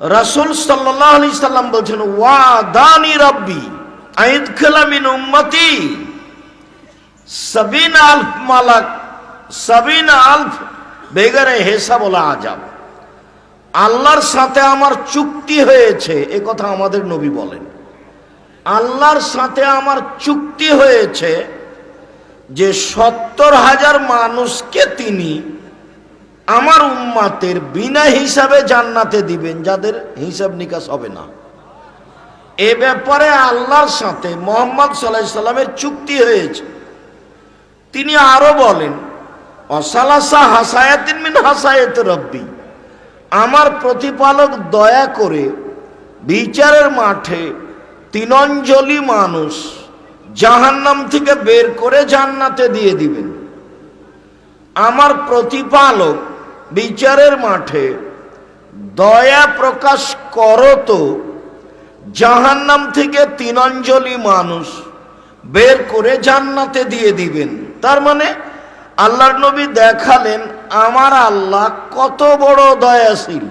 রাসূল আলাইহি সাল্লাম বলছেন ওয়া দানি রব্বি, আইদ মিন উম্মতি, সাবিন আলফ মালাক, সাবিন আলফ বেগারে হেসা বলা আজাব। আল্লাহর সাথে আমার চুক্তি হয়েছে, এ কথা আমাদের নবী বলেন। আল্লাহর সাথে আমার চুক্তি হয়েছে যে সত্তর হাজার মানুষকে তিনি আমার উম্মাতের বিনা হিসাবে জান্নাতে দিবেন, যাদের হিসাব নিকাশ হবে না। এ ব্যাপারে আল্লাহর সাথে মোহাম্মদ সাল্লাহ সাল্লামের চুক্তি হয়েছে। তিনি আরও বলেন অসালাসা হাসায়াতিন মিন হাসায়াত রব্বি। আমার প্রতিপালক দয়া করে বিচারের মাঠে তিনঞ্জলি মানুষ জাহান্নাম থেকে বের করে জান্নাতে দিয়ে দিবেন। আমার প্রতিপালক বিচারের মাঠে দয়া প্রকাশ করো তো। জাহান্নাম থেকে তিনঞ্জলি মানুষ বের করে জান্নাতে দিয়ে দিবেন। তার মানে আল্লাহর নবী দেখালেন, আমার আল্লাহ কত বড় দয়াশীল।